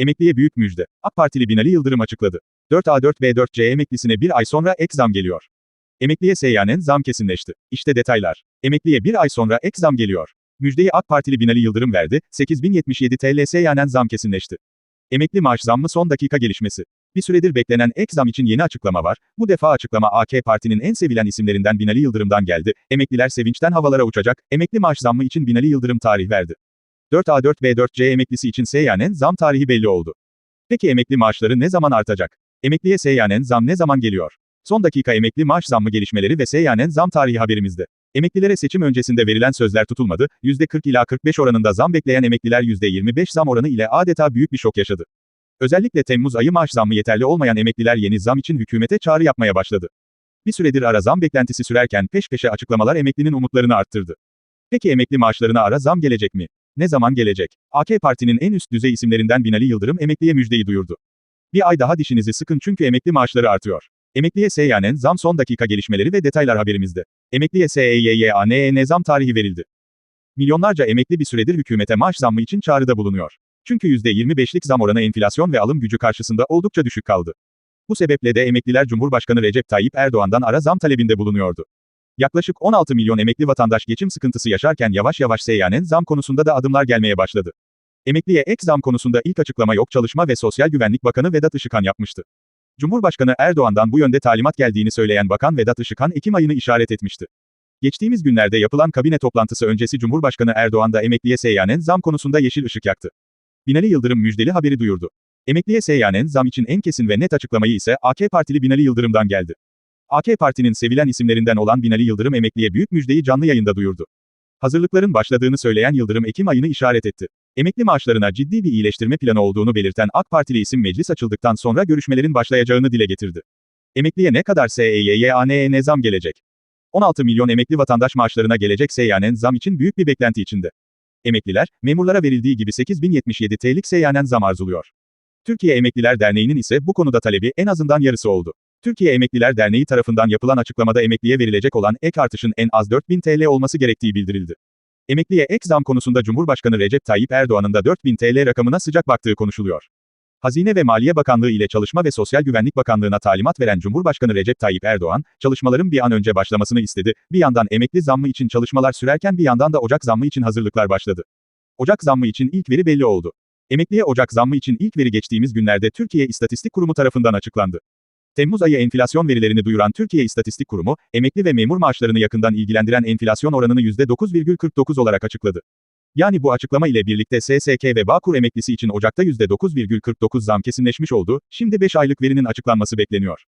Emekliye büyük müjde. AK Partili Binali Yıldırım açıkladı. 4A4B4C emeklisine bir ay sonra ek zam geliyor. Emekliye seyyanen zam kesinleşti. İşte detaylar. Emekliye bir ay sonra ek zam geliyor. Müjdeyi AK Partili Binali Yıldırım verdi, 8077 TL seyyanen zam kesinleşti. Emekli maaş zammı son dakika gelişmesi. Bir süredir beklenen ek zam için yeni açıklama var. Bu defa açıklama AK Parti'nin en sevilen isimlerinden Binali Yıldırım'dan geldi. Emekliler sevinçten havalara uçacak. Emekli maaş zammı için Binali Yıldırım tarih verdi. 4A4B4C emeklisi için seyyanen zam tarihi belli oldu. Peki emekli maaşları ne zaman artacak? Emekliye seyyanen zam ne zaman geliyor? Son dakika emekli maaş zammı gelişmeleri ve seyyanen zam tarihi haberimizde. Emeklilere seçim öncesinde verilen sözler tutulmadı, %40 ila 45 oranında zam bekleyen emekliler %25 zam oranı ile adeta büyük bir şok yaşadı. Özellikle Temmuz ayı maaş zammı yeterli olmayan emekliler yeni zam için hükümete çağrı yapmaya başladı. Bir süredir ara zam beklentisi sürerken peş peşe açıklamalar emeklinin umutlarını arttırdı. Peki emekli maaşlarına ara zam gelecek mi? Ne zaman gelecek? AK Parti'nin en üst düzey isimlerinden Binali Yıldırım emekliye müjdeyi duyurdu. Bir ay daha dişinizi sıkın çünkü emekli maaşları artıyor. Emekliye seyyanen zam son dakika gelişmeleri ve detaylar haberimizde. Emekliye SEYYANE'ye zam tarihi verildi. Milyonlarca emekli bir süredir hükümete maaş zammı için çağrıda bulunuyor. Çünkü %25'lik zam oranı enflasyon ve alım gücü karşısında oldukça düşük kaldı. Bu sebeple de emekliler Cumhurbaşkanı Recep Tayyip Erdoğan'dan ara zam talebinde bulunuyordu. Yaklaşık 16 milyon emekli vatandaş geçim sıkıntısı yaşarken yavaş yavaş seyyanen zam konusunda da adımlar gelmeye başladı. Emekliye ek zam konusunda ilk açıklama yok Çalışma ve Sosyal Güvenlik Bakanı Vedat Işıkhan yapmıştı. Cumhurbaşkanı Erdoğan'dan bu yönde talimat geldiğini söyleyen Bakan Vedat Işıkhan Ekim ayını işaret etmişti. Geçtiğimiz günlerde yapılan kabine toplantısı öncesi Cumhurbaşkanı Erdoğan da emekliye seyyanen zam konusunda yeşil ışık yaktı. Binali Yıldırım müjdeli haberi duyurdu. Emekliye seyyanen zam için en kesin ve net açıklamayı ise AK Partili Binali Yıldırım'dan geldi. AK Parti'nin sevilen isimlerinden olan Binali Yıldırım emekliye büyük müjdeyi canlı yayında duyurdu. Hazırlıkların başladığını söyleyen Yıldırım Ekim ayını işaret etti. Emekli maaşlarına ciddi bir iyileştirme planı olduğunu belirten AK Partili isim meclis açıldıktan sonra görüşmelerin başlayacağını dile getirdi. Emekliye ne kadar SEYYANE zam gelecek? 16 milyon emekli vatandaş maaşlarına gelecek seyyanen zam için büyük bir beklenti içinde. Emekliler, memurlara verildiği gibi 8077 TL'lik seyyanen zam arzuluyor. Türkiye Emekliler Derneği'nin ise bu konuda talebi en azından yarısı oldu. Türkiye Emekliler Derneği tarafından yapılan açıklamada emekliye verilecek olan ek artışın en az 4000 TL olması gerektiği bildirildi. Emekliye ek zam konusunda Cumhurbaşkanı Recep Tayyip Erdoğan'ın da 4000 TL rakamına sıcak baktığı konuşuluyor. Hazine ve Maliye Bakanlığı ile Çalışma ve Sosyal Güvenlik Bakanlığı'na talimat veren Cumhurbaşkanı Recep Tayyip Erdoğan, çalışmaların bir an önce başlamasını istedi. Bir yandan emekli zammı için çalışmalar sürerken bir yandan da Ocak zammı için hazırlıklar başladı. Ocak zammı için ilk veri belli oldu. Emekliye Ocak zammı için ilk veri geçtiğimiz günlerde Türkiye İstatistik Kurumu tarafından açıklandı. Temmuz ayı enflasyon verilerini duyuran Türkiye İstatistik Kurumu, emekli ve memur maaşlarını yakından ilgilendiren enflasyon oranını %9,49 olarak açıkladı. Yani bu açıklama ile birlikte SSK ve Bağkur emeklisi için Ocak'ta %9,49 zam kesinleşmiş oldu, şimdi 5 aylık verinin açıklanması bekleniyor.